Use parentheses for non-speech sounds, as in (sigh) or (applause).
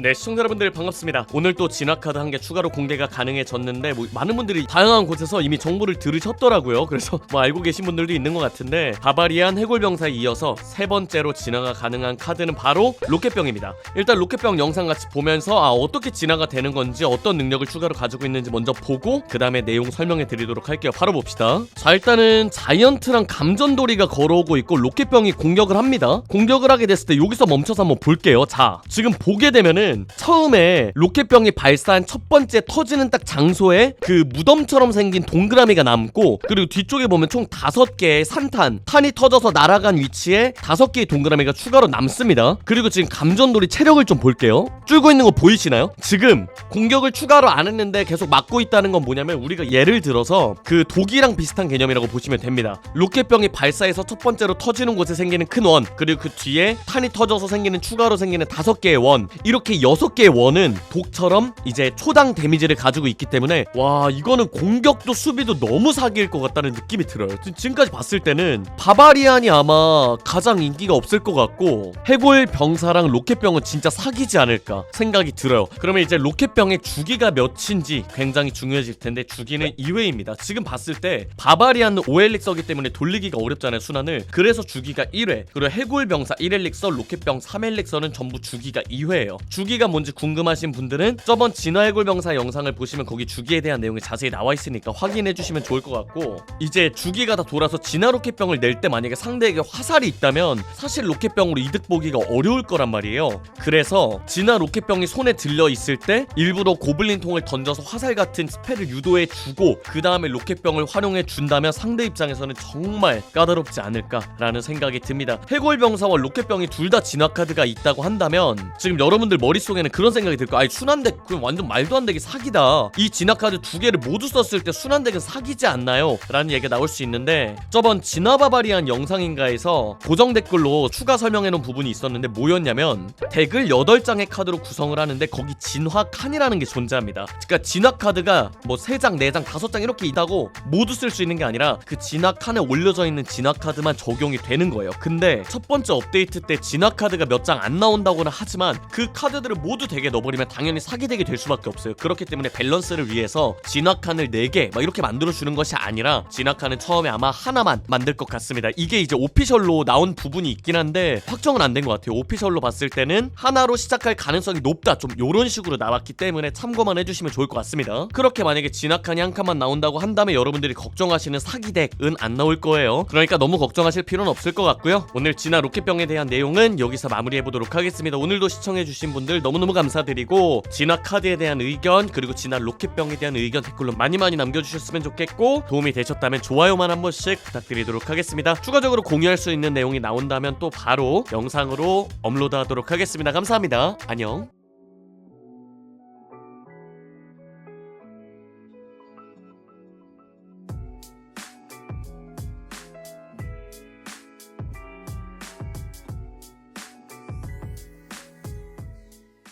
네 시청자 여러분들 반갑습니다. 오늘 또 진화카드 한 개 추가로 공개가 가능해졌는데 뭐 많은 분들이 다양한 곳에서 이미 정보를 들으셨더라고요. 그래서 (laughs) 뭐 알고 계신 분들도 있는 것 같은데 바바리안 해골병사에 이어서 세 번째로 진화가 가능한 카드는 바로 로켓병입니다. 일단 로켓병 영상 같이 보면서 아 어떻게 진화가 되는 건지 어떤 능력을 추가로 가지고 있는지 먼저 보고 그 다음에 내용 설명해 드리도록 할게요. 바로 봅시다. 자 일단은 자이언트랑 감전돌이가 걸어오고 있고 로켓병이 공격을 합니다. 공격을 하게 됐을 때 여기서 멈춰서 한번 볼게요. 자 지금 보게 되면은 처음에 로켓병이 발사한 첫 번째 터지는 딱 장소에 그 무덤처럼 생긴 동그라미가 남고 그리고 뒤쪽에 보면 총 다섯 개의 산탄 탄이 터져서 날아간 위치에 다섯 개의 동그라미가 추가로 남습니다. 그리고 지금 감전돌이 체력을 좀 볼게요. 줄고 있는 거 보이시나요? 지금 공격을 추가로 안 했는데 계속 막고 있다는 건 뭐냐면 우리가 예를 들어서 그 독이랑 비슷한 개념이라고 보시면 됩니다. 로켓병이 발사해서 첫 번째로 터지는 곳에 생기는 큰 원 그리고 그 뒤에 탄이 터져서 생기는 추가로 생기는 다섯 개의 원 이렇게 여섯 개의 원은 독처럼 이제 초당 데미지를 가지고 있기 때문에 와 이거는 공격도 수비도 너무 사기일 것 같다는 느낌이 들어요. 지- 지금까지 봤을 때는 바바리안이 아마 가장 인기가 없을 것 같고 해골 병사랑 로켓병은 진짜 사기지 않을까 생각이 들어요. 그러면 이제 로켓병의 주기가 몇인지 굉장히 중요해질 텐데 주기는 2회입니다. 지금 봤을 때 바바리안은 5엘릭서기 때문에 돌리기가 어렵잖아요 순환을. 그래서 주기가 1회 그리고 해골병사 1엘릭서 로켓병 3엘릭서는 전부 주기가 2회예요. 주기 가 뭔지 궁금하신 분들은 저번 진화 해골병사 영상을 보시면 거기 주기에 대한 내용이 자세히 나와 있으니까 확인해 주시면 좋을 것 같고 이제 주기가 다 돌아서 진화 로켓병을 낼 때 만약에 상대에게 화살이 있다면 사실 로켓병으로 이득 보기가 어려울 거란 말이에요 그래서 진화 로켓병이 손에 들려 있을 때 일부러 고블린 통을 던져서 화살 같은 스펠을 유도해 주고 그 다음에 로켓병을 활용해 준다면 상대 입장에서는 정말 까다롭지 않을까라는 생각이 듭니다. 해골병사와 로켓병이 둘 다 진화 카드가 있다고 한다면 지금 여러분들 머 릿속에는 그런 생각이 들 거예요. 아니 순환덱 그럼 완전 말도 안 되게 사기다. 이 진화 카드 두 개를 모두 썼을 때 순환덱은 사기지 않나요? 라는 얘기가 나올 수 있는데 저번 진화 바바리안 영상인가에서 고정 댓글로 추가 설명해 놓은 부분이 있었는데 뭐였냐면 덱을 8장의 카드로 구성을 하는데 거기 진화 칸이라는 게 존재합니다. 그러니까 진화 카드가 뭐 3장, 4장, 5장 이렇게 있다고 모두 쓸 수 있는 게 아니라 그 진화 칸에 올려져 있는 진화 카드만 적용이 되는 거예요. 근데 첫 번째 업데이트 때 진화 카드가 몇 장 안 나온다고는 하지만 그 카드 들을 모두 덱에 넣어버리면 당연히 사기덱이 될 수밖에 없어요. 그렇기 때문에 밸런스를 위해서 진화 칸을 4개 막 이렇게 만들어 주는 것이 아니라 진화 칸은 처음에 아마 하나만 만들 것 같습니다. 이게 이제 오피셜로 나온 부분이 있긴 한데 확정은 안 된 것 같아요. 오피셜로 봤을 때는 하나로 시작할 가능성이 높다. 좀 요런 식으로 나왔기 때문에 참고만 해주시면 좋을 것 같습니다. 그렇게 만약에 진화 칸이 한 칸만 나온다고 한다면 여러분들이 걱정하시는 사기 덱은 안 나올 거예요. 그러니까 너무 걱정하실 필요는 없을 것 같고요. 오늘 진화 로켓병에 대한 내용은 여기서 마무리해 보도록 하겠습니다. 오늘도 시청해주신 분들 너무너무 감사드리고 진화 카드에 대한 의견 그리고 진화 로켓병에 대한 의견 댓글로 많이 많이 남겨주셨으면 좋겠고 도움이 되셨다면 좋아요만 한 번씩 부탁드리도록 하겠습니다. 추가적으로 공유할 수 있는 내용이 나온다면 또 바로 영상으로 업로드하도록 하겠습니다. 감사합니다. 안녕.